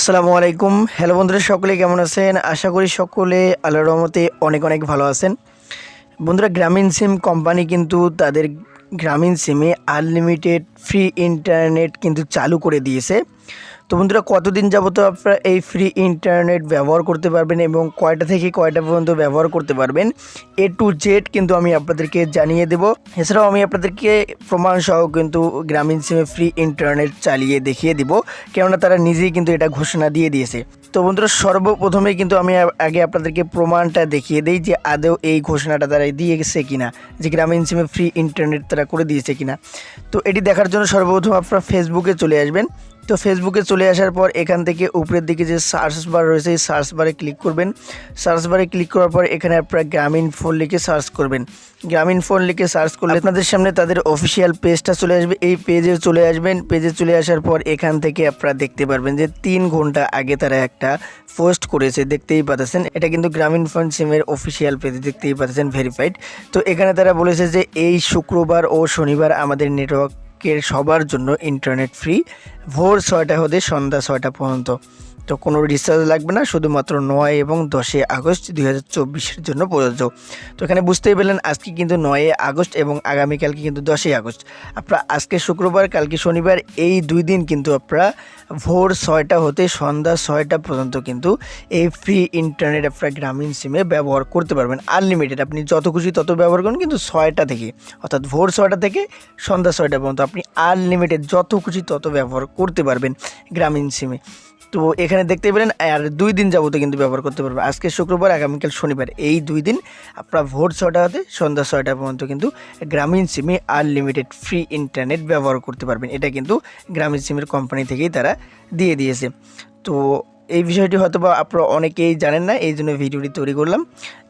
আসসালামু আলাইকুম। হ্যালো বন্ধুরা, সকলে কেমন আছেন? আশা করি সকলে আল্লাহর রহমতে অনেক অনেক ভালো আছেন। বন্ধুরা, গ্রামীণ সিম কোম্পানি কিন্তু তাদের গ্রামীণ সিমে আনলিমিটেড ফ্রি ইন্টারনেট কিন্তু চালু করে দিয়েছে। তো বন্ধুরা, কতদিন যাবত আপনারা এই ফ্রি ইন্টারনেট ব্যবহার করতে পারবেন এবং কয়টা থেকে কয়টা পর্যন্ত ব্যবহার করতে পারবেন? এ টু জেড কিন্তু আমি আপনাদেরকে জানিয়ে দেব। এছাড়াও আমি আপনাদেরকে প্রমাণ সহ কিন্তু গ্রামীণ সিমে ফ্রি ইন্টারনেট চালিয়ে দেখিয়ে দিব। কেননা তারা নিজেই কিন্তু এটা ঘোষণা দিয়ে দিয়েছে। তো বন্ধুরা, সর্বপ্রথমে কিন্তু আমি আগে আপনাদেরকে প্রমাণটা দেখিয়ে দিই যে আদৌ এই ঘোষণাটা তারা দিয়ে দিয়েছে কিনা, যে গ্রামীণ সিমে ফ্রি ইন্টারনেট তারা করে দিয়েছে কিনা। তো এটি দেখার জন্য সর্বপ্রথম আপনারা ফেসবুকে চলে আসবেন। তো ফেসবুকে চলে আসার পর এখান থেকে উপরের দিকে যে সার্চ বার রয়েছে সার্চ বারে ক্লিক করবেন। সার্চ বারে ক্লিক করার পর এখানে আপনারা গ্রামীণ ফোন লিখে সার্চ করবেন। গ্রামীণ ফোন লিখে সার্চ করলে আপনাদের সামনে তাদের অফিসিয়াল পেজটা চলে আসবে। এই পেজে চলে আসবেন। পেজে চলে আসার পর এখান থেকে আপনারা দেখতে পারবেন যে তিন ঘণ্টা আগে তারা একটা পোস্ট করেছে, দেখতেই পাচ্ছেন। এটা কিন্তু গ্রামীণ ফোন সিমের অফিসিয়াল পেজে দেখতেই পাচ্ছেন ভেরিফাইড তো এখানে তারা বলেছে যে এই শুক্রবার ও শনিবার আমাদের নেটওয়ার্কের সবার জন্য ইন্টারনেট ফ্রি ভোর ছয়টা হতে সন্ধ্যা ছয়টা পর্যন্ত। তো কোনো রিচার্জ লাগবে না, শুধুমাত্র নয় এবং দশই আগস্ট দুই হাজার চব্বিশের জন্য প্রযোজ্য। তো এখানে বুঝতেই পারলেন আজকে কিন্তু নয় আগস্ট এবং আগামীকালকে কিন্তু দশই আগস্ট। আপনারা আজকে শুক্রবার, কালকে শনিবার, এই দুই দিন কিন্তু আপনারা ভোর ছয়টা হতে সন্ধ্যা ছয়টা পর্যন্ত কিন্তু এই ফ্রি ইন্টারনেট আপনারা গ্রামীণ সিমে ব্যবহার করতে পারবেন। আনলিমিটেড আপনি যত খুশি তত ব্যবহার করুন, কিন্তু ছয়টা থেকে, অর্থাৎ ভোর ছয়টা থেকে সন্ধ্যা ছয়টা পর্যন্ত আপনি আনলিমিটেড যত খুশি তত ব্যবহার করতে পারবেন গ্রামীণ সিমে তো এখানে দেখতে পেলেন, আর দুই দিন যাবত কিন্তু ব্যবহার করতে পারবেন। আজকে শুক্রবার, আগামীকাল শনিবার, এই দুই দিন আপনার ভোর ছটা হতে সন্ধ্যা ছয়টা পর্যন্ত কিন্তু গ্রামীণ সিমে আনলিমিটেড ফ্রি ইন্টারনেট ব্যবহার করতে পারবেন। এটা কিন্তু গ্রামীণ সিমের কোম্পানি থেকেই তারা দিয়ে দিয়েছে। তো এই বিষয়টি হয়তো বা আপনারা অনেকেই জানেন না, এই জন্য ভিডিওটি তৈরি করলাম।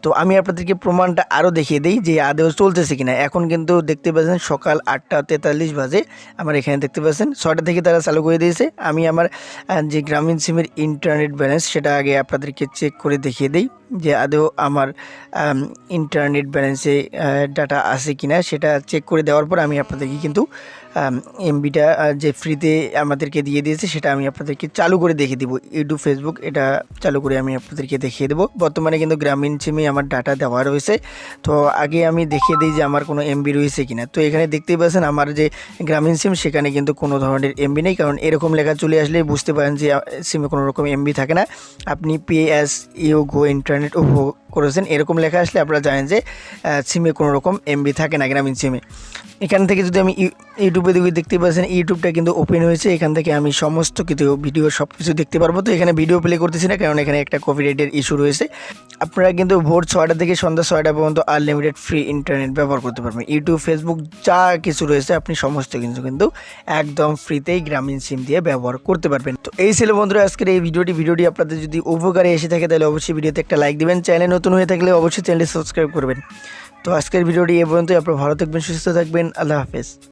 তো আমি আপনাদেরকে প্রমাণটা আরও দেখিয়ে দিই যে আদেও চলতেছে কিনা। এখন কিন্তু দেখতে পাচ্ছেন সকাল আটটা তেতাল্লিশ বাজে। আমার এখানে দেখতে পাচ্ছেন ছটা থেকে তারা চালু করে দিয়েছে। আমি আমার যে গ্রামীণ সিমের ইন্টারনেট ব্যালেন্স সেটা আগে আপনাদেরকে চেক করে দেখিয়ে দিই যে আদৌ আমার ইন্টারনেট ব্যালেন্সে ডাটা আছে কিনা। সেটা চেক করে দেওয়ার পর আমি আপনাদেরকে কিন্তু এমবিটা যে ফ্রিতে আমাদেরকে দিয়ে দিয়েছে, সেটা আমি আপনাদেরকে চালু করে দেখিয়ে দিব। ইউটিউব, ফেসবুক, এটা চালু করে আমি আপনাদেরকে দেখিয়ে দেবো। বর্তমানে কিন্তু গ্রামীণ সিমে আমার ডাটা দেওয়া রয়েছে। তো আগে আমি দেখিয়ে দিই যে আমার কোনো এমবি রয়েছে কিনা। তো এখানে দেখতেই পাচ্ছেন আমার যে গ্রামীণ সিম, সেখানে কিন্তু কোনো ধরনের এমবি নেই। কারণ এরকম লেখা চলে আসলেই বুঝতে পারেন যে সিমে কোনো রকম এমবি থাকে না। আপনি pay as you go internet উপভোগ করেছেন, এরকম লেখা আসলে আপনারা জানেন যে সিমে কোনো রকম এমবি থাকে না, গ্রামীণ সিমে। এখান থেকে যদি আমি ইউ- ইউটিউবে দিকে দেখতে পাচ্ছেন ইউটিউবটা কিন্তু ওপেন হয়েছে। এখান থেকে আমি সমস্ত কিছু ভিডিও সব কিছু দেখতে পারব। তো এখানে ভিডিও প্লে করতেছি না, কারণ এখানে একটা কপিরাইটের ইস্যু রয়েছে। আপনারা কিন্তু ভোর ছয়টা থেকে সন্ধ্যা ছয়টা পর্যন্ত আনলিমিটেড ফ্রি ইন্টারনেট ব্যবহার করতে পারবেন। ইউটিউব ফেসবুক যা কিছু রয়েছে, আপনি সমস্ত কিছু কিন্তু একদম ফ্রিতেই গ্রামীণ সিম দিয়ে ব্যবহার করতে পারবেন। তো এই ছিল বন্ধুরা, আজকের এই ভিডিওটি ভিডিওটি আপনাদের যদি উপকারে এসে থাকে, তাহলে অবশ্যই ভিডিওতে একটা লাইক দিবেন। চ্যানেলে নতুন হয়ে থাকলে অবশ্যই চ্যানেলটি সাবস্ক্রাইব করবেন। তো আজকের ভিডিওটি এ পর্যন্তই। আপনার ভালো থাকবেন, সুস্থ থাকবেন। আল্লাহ হাফেজ।